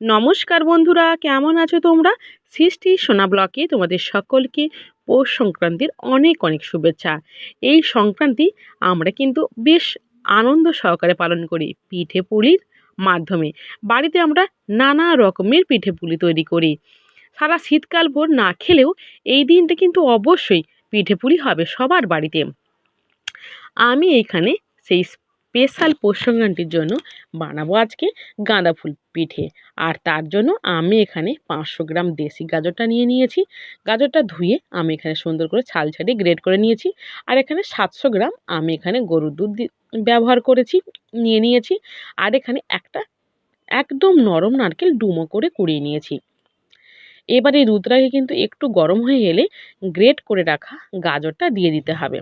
নমস্কার বন্ধুরা, কেমন আছো তোমরা? সৃষ্টি সোনা ব্লকে তোমাদের সকলকে পৌষ সংক্রান্তির অনেক অনেক শুভেচ্ছা। এই সংক্রান্তি আমরা কিন্তু বেশ আনন্দ সহকারে পালন করি পিঠে পুলির মাধ্যমে। বাড়িতে আমরা নানা রকমের পিঠে পুলি তৈরি করি। সারা শীতকাল ভোর না খেলেও এই দিনটা কিন্তু অবশ্যই পিঠে পুলি হবে সবার বাড়িতে। আমি এখানে সেই স্পেশাল পৌষ সংক্রান্তির জন্য বানাবো আজকে গাঁদা ফুল পিঠে। আর তার জন্য আমি এখানে পাঁচশো গ্রাম দেশি গাজরটা নিয়ে নিয়েছি। গাজরটা ধুয়ে আমি এখানে সুন্দর করে ছাল ছাড়িয়ে গ্রেড করে নিয়েছি। আর এখানে সাতশো গ্রাম আমি এখানে গরুর দুধ ব্যবহার করেছি, নিয়ে নিয়েছি। আর এখানে একটা একদম নরম নারকেল ডুমো করে কুড়িয়ে নিয়েছি। এবার এই দুধটাকে কিন্তু একটু গরম হয়ে গেলে গ্রেট করে রাখা গাজরটা দিয়ে দিতে হবে।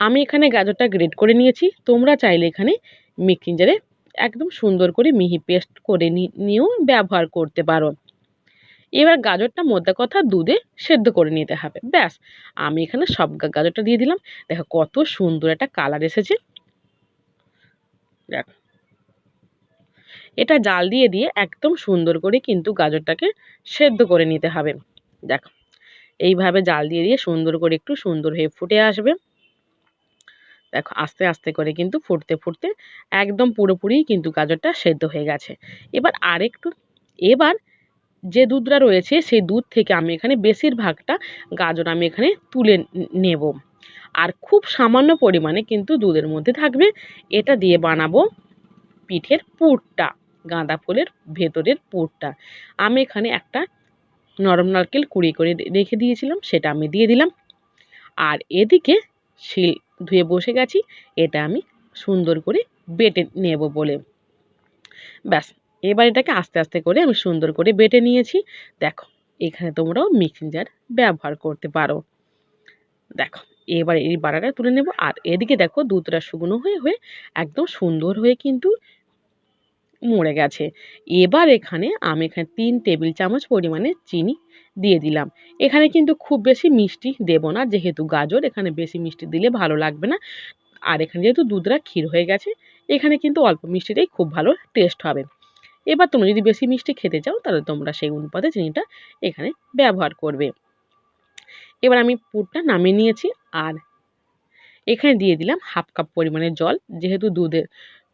আমি এখানে গাজরটা গ্রেড করে নিয়েছি। তোমরা চাইলে এখানে মিক্সিঞ্জারে একদম সুন্দর করে মিহি পেস্ট করে নিয়েও ব্যবহার করতে পারো। এবার গাজরটা মধ্যে কথা দুধে সেদ্ধ করে নিতে হবে। ব্যাস, আমি এখানে সব গাজরটা দিয়ে দিলাম। দেখো কত সুন্দর একটা কালার এসেছে। দেখ, এটা জাল দিয়ে দিয়ে একদম সুন্দর করে কিন্তু গাজরটাকে সেদ্ধ করে নিতে হবে। দেখো, এইভাবে জাল দিয়ে দিয়ে সুন্দর করে একটু সুন্দর হয়ে ফুটে আসবে। দেখো, আস্তে আস্তে করে কিন্তু ফুটতে ফুটতে একদম পুরোপুরি কিন্তু গাজরটা সেদ্ধ হয়ে গেছে। এবার আরেকটু, এবার যে দুধটা রয়েছে সেই দুধ থেকে আমি এখানে বেশিরভাগটা গাজর আমি এখানে তুলে নেব। আর খুব সামান্য পরিমাণে কিন্তু দুধের মধ্যে থাকবে। এটা দিয়ে বানাবো পিঠের পুরটা, গাঁদা ফুলের ভেতরের পুরটা। আমি এখানে একটা নরম নারকেল কুড়ি করে রেখে দিয়েছিলাম, সেটা আমি দিয়ে দিলাম। আর এদিকে শিল ধুয়ে বসে গেছি, এটা আমি সুন্দর করে বেটে নেব বলে। ব্যাস, এবার এটাকে আস্তে আস্তে করে আমি সুন্দর করে বেটে নিয়েছি। দেখো, এখানে তোমরাও মিক্সিং জার ব্যবহার করতে পারো। দেখো, এবার এই বাড়াটা তুলে নেব। আর এদিকে দেখো, দুধটা শুকনো হয়ে হয়ে একদম সুন্দর হয়ে কিন্তু মরে গেছে। এবার এখানে আমি এখানে তিন টেবিল চামচ পরিমাণে চিনি দিয়ে দিলাম। এখানে কিন্তু খুব বেশি মিষ্টি দেব না, যেহেতু গাজর, এখানে বেশি মিষ্টি দিলে ভালো লাগবে না। আর এখানে যেহেতু দুধটা ক্ষীর হয়ে গেছে, এখানে কিন্তু অল্প মিষ্টিটাই খুব ভালো টেস্ট হবে। এবার তোমরা যদি বেশি মিষ্টি খেতে চাও, তাহলে তোমরা সেই অনুপাতে চিনিটা এখানে ব্যবহার করবে। এবার আমি পুরটা নামিয়ে নিয়েছি আর এখানে দিয়ে দিলাম হাফ কাপ পরিমাণের জল, যেহেতু দুধের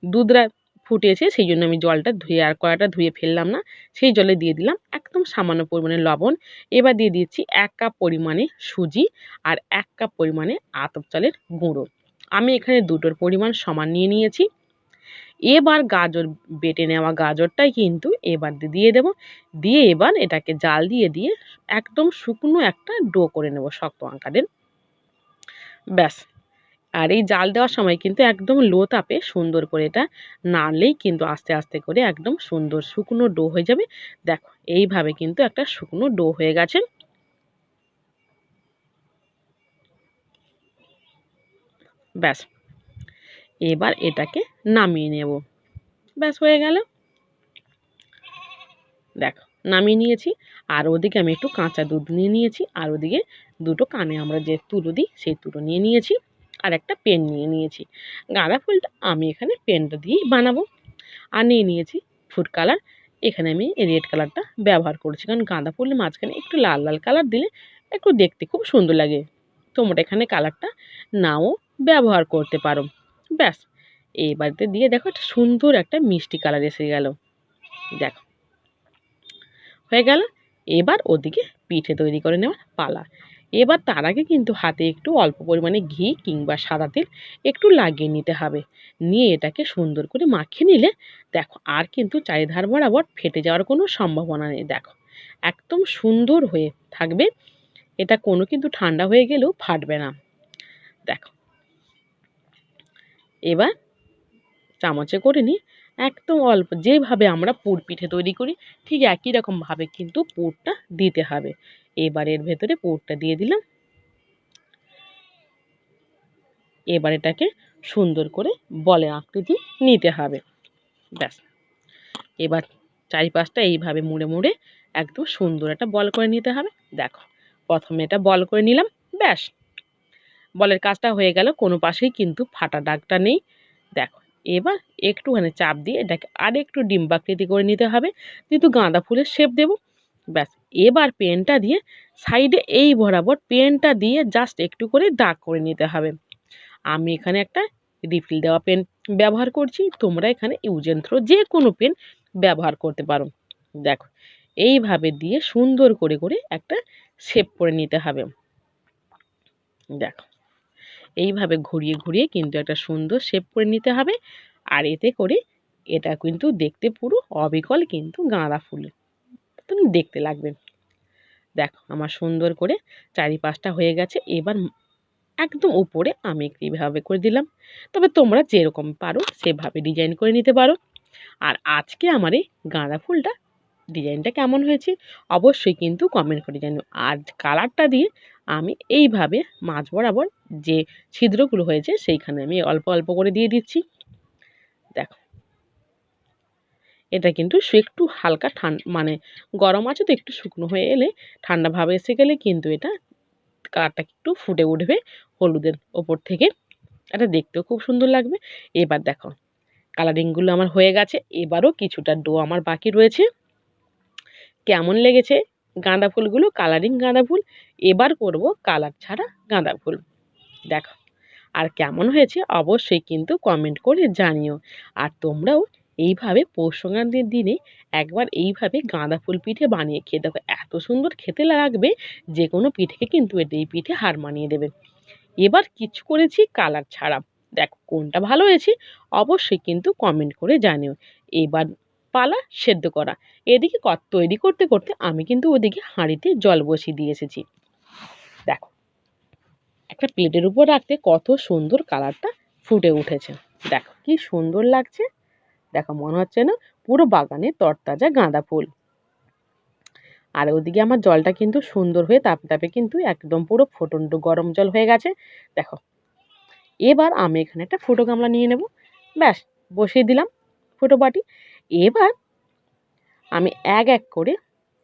দুধটা ফুটেছে, সেই জন্য আমি জলটা ধুয়ে আর কড়াটা ধুয়ে ফেললাম না, সেই জলে দিয়ে দিলাম একদম সামান্য পরিমাণে লবণ। এবার দিয়ে দিচ্ছি এক কাপ পরিমাণে সুজি আর এক কাপ পরিমাণে আতপ চালের গুঁড়ো। আমি এখানে দুটোর পরিমাণ সমান নিয়ে নিয়েছি। এবার গাজর, বেটে নেওয়া গাজরটাই কিন্তু এবার দিয়ে দেব। দিয়ে এবার এটাকে জাল দিয়ে দিয়ে একদম শুকনো একটা ডো করে নেব শক্ত আকারের। ব্যাস। আর এই জাল দেওয়ার সময় কিন্তু একদম লো তাপে সুন্দর করে এটা নাড়লেই কিন্তু আস্তে আস্তে করে একদম সুন্দর শুকনো ডো হয়ে যাবে। দেখো, এইভাবে কিন্তু একটা শুকনো ডো হয়ে গেছে। ব্যাস, এবার এটাকে নামিয়ে নেব। ব্যাস, হয়ে গেল। দেখো, নামিয়ে নিয়েছি। আর ওদিকে আমি একটু কাঁচা দুধ নিয়ে নিয়েছি। আর ওদিকে দুটো কানে আমরা যে তুলো দিই, সেই তুলো নিয়ে নিয়েছি। আর একটা পেন নিয়ে নিয়েছি। গাঁদা ফুলটা আমি এখানে পেনটা দিয়েই বানাবো। আর নিয়ে নিয়েছি ফুড কালার এখানে আমি রেড কালারটা ব্যবহার করছি। কারণ গাঁদা ফুলের মাঝখানে একটু লাল লাল কালার দিলে একটু দেখতে খুব সুন্দর লাগে। তোমরা এখানে কালারটা নাও, ব্যবহার করতে পারো। ব্যাস, এই বাড়িতে দিয়ে দেখো একটা সুন্দর একটা মিষ্টি কালার এসে গেল। দেখো, হয়ে গেল। এবার ওদিকে পিঠে তৈরি করে নেওয়ার পালা। এবার তার আগে কিন্তু হাতে একটু অল্প পরিমাণে ঘি কিংবা সাদা তেল একটু লাগিয়ে নিতে হবে। নিয়ে এটাকে সুন্দর করে মাখিয়ে নিলে দেখো আর কিন্তু চারিধার বরাবর ফেটে যাওয়ার কোনো সম্ভাবনা নেই। দেখো, একদম সুন্দর হয়ে থাকবে। এটা কোনো কিন্তু ঠান্ডা হয়ে গেলেও ফাটবে না। দেখো, এবার চামচে করে নিই একদম অল্প যেভাবে আমরা পুর পিঠে তৈরি করি ঠিক একই রকমভাবে কিন্তু পুরটা দিতে হবে। এবার এর ভেতরে পুরটা দিয়ে দিলাম। এবার এটাকে সুন্দর করে বলে আকৃতি নিতে হবে। ব্যাস। এবার চারিপাশটা এইভাবে মুড়ে মুড়ে একদম সুন্দর একটা বল করে নিতে হবে। দেখো, প্রথমে এটা বল করে নিলাম, ব্যাস। বলের কাজটা হয়ে গেল, কোনো পাশেই কিন্তু ফাটা দাগটা নেই। দেখো, এবার একটুখানি চাপ দিয়ে এটাকে আর একটু ডিম্বাকৃতি করে নিতে হবে। যেহেতু গাঁদা ফুলের শেপ দেবো ব্যাস, এবার পেনটা দিয়ে সাইডে এই বরাবর পেনটা দিয়ে জাস্ট একটু করে দাগ করে নিতে হবে। আমি এখানে একটা রিফিল দেওয়া পেন ব্যবহার করছি, তোমরা এখানে ইউজ অ্যান্ড থ্রো যে কোনো পেন ব্যবহার করতে পারো। দেখো, এইভাবে দিয়ে সুন্দর করে করে একটা শেপ করে নিতে হবে। দেখো, এইভাবে ঘুরিয়ে ঘুরিয়ে কিন্তু একটা সুন্দর শেপ করে নিতে হবে। আর এতে করে এটা কিন্তু দেখতে পুরো অবিকল কিন্তু গাঁদা ফুল। তুমি দেখতে লাগবে দেখো, আমার সুন্দর করে চারিপাশটা হয়ে গেছে। এবার একদম উপরে আমি একটু এইভাবে করে দিলাম। তবে তোমরা যেরকম পারো সেভাবে ডিজাইন করে নিতে পারো। আর আজকে আমার এই গাঁদা ফুলটা ডিজাইনটা কেমন হয়েছে অবশ্যই কিন্তু কমেন্ট করে জানো আর কালারটা দিয়ে আমি এইভাবে মাছ বরাবর যে ছিদ্রগুলো হয়েছে সেইখানে আমি অল্প অল্প করে দিয়ে দিচ্ছি। দেখো এটা কিন্তু একটু হালকা ঠান্ডা মানে গরম আছে তো একটু শুকনো হয়ে এলে ঠান্ডা ভাব এসে গেলে কিন্তু এটা কালারটা একটু ফুটে উঠবে হলুদের ওপর থেকে। এটা দেখতেও খুব সুন্দর লাগবে। এবার দেখো কালারিংগুলো আমার হয়ে গেছে। এবারও কিছুটা ডো আমার বাকি রয়েছে। কেমন লেগেছে গাঁদা ফুলগুলো? কালারিং গাঁদা ফুল। এবার করব কালার ছাড়া গাঁদা ফুল। দেখো, আর কেমন হয়েছে অবশ্যই কিন্তু কমেন্ট করে জানিও। আর তোমরাও এইভাবে পৌষ সংক্রান্তির দিনে একবার এইভাবে গাঁদা ফুল পিঠে বানিয়ে খেয়ে দেখো, এত সুন্দর খেতে লাগবে যে কোনো পিঠেকে কিন্তু এটা এই পিঠে হার মানিয়ে দেবে। এবার কিছু করেছি কালার ছাড়া। দেখো কোনটা ভালো হয়েছে অবশ্যই কিন্তু কমেন্ট করে জানিও। এবার পালা সেদ্ধ করা। এদিকে তৈরি করতে করতে আমি কিন্তু ওদিকে হাঁড়িতে জল বসিয়ে দিয়ে এসেছি। দেখো, একটা প্লেটের উপর রাখতে কত সুন্দর কালারটা ফুটে উঠেছে। দেখো কি সুন্দর লাগছে। দেখো মনে হচ্ছে না পুরো বাগানে তরতাজা গাঁদা ফুল। আর ওদিকে আমার জলটা কিন্তু সুন্দর হয়ে তাপে তাপে কিন্তু একদম পুরো ফোটন্ত গরম জল হয়ে গেছে। দেখো, এবার আমি এখানে একটা ফুটো গামলা নিয়ে নেব। ব্যাস, বসিয়ে দিলাম ফুটো বাটি। এবার আমি এক এক করে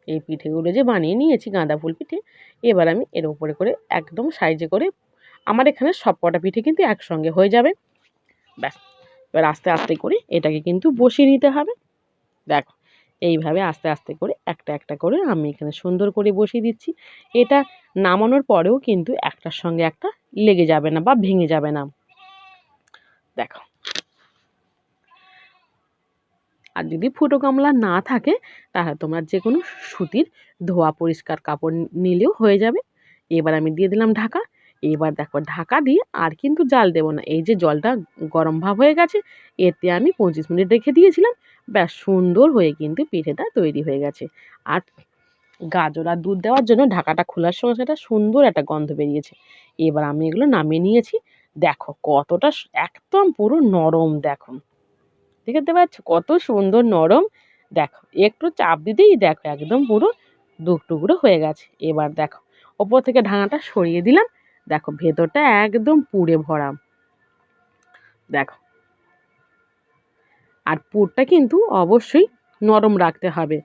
এই পিঠেগুলো যে বানিয়ে নিয়েছি গাঁদা ফুল পিঠে, এবার আমি এর উপরে করে একদম সাইজে করে আমার এখানে সব কটা পিঠে কিন্তু একসঙ্গে হয়ে যাবে। ব্যাস এবার আস্তে আস্তে করে এটাকে কিন্তু বসিয়ে নিতে হবে। দেখো, এইভাবে আস্তে আস্তে করে একটা একটা করে আমি এখানে সুন্দর করে বসিয়ে দিচ্ছি। এটা নামানোর পরেও কিন্তু একটার সঙ্গে একটা লেগে যাবে না বা ভেঙে যাবে না। দেখো। আর যদি ফুটো গামলা না থাকে, তাহলে তোমরা যে কোনো সুতির ধোয়া পরিষ্কার কাপড় নিলেও হয়ে যাবে। এবার আমি দিয়ে দিলাম ঢাকা। এবার দেখো ঢাকা দিয়ে আর কিন্তু জাল দেবো না। এই যে জলটা গরম ভাব হয়ে গেছে, এতে আমি পঁচিশ মিনিট রেখে দিয়েছিলাম। ব্যাস সুন্দর হয়ে কিন্তু পিঠেটা তৈরি হয়ে গেছে। আর গাজর আর দুধ দেওয়ার জন্য ঢাকাটা খোলার সঙ্গে সেটা সুন্দর একটা গন্ধ বেরিয়েছে। এবার আমি এগুলো নামিয়ে নিয়েছি। দেখো কতটা একদম পুরো নরম দেখো। দেখতে পাচ্ছ কত সুন্দর নরম। দেখো একটু চাপ দিতেই দেখো একদম পুরো দু টুকরো হয়ে গেছে। এবার দেখো ওপর থেকে ঢাকাটা সরিয়ে দিলাম। দেখো ভেতরটা একদম পুড়ে ভরা। দেখো। আর পুরটা কিন্তু অবশ্যই নরম রাখতে হবে।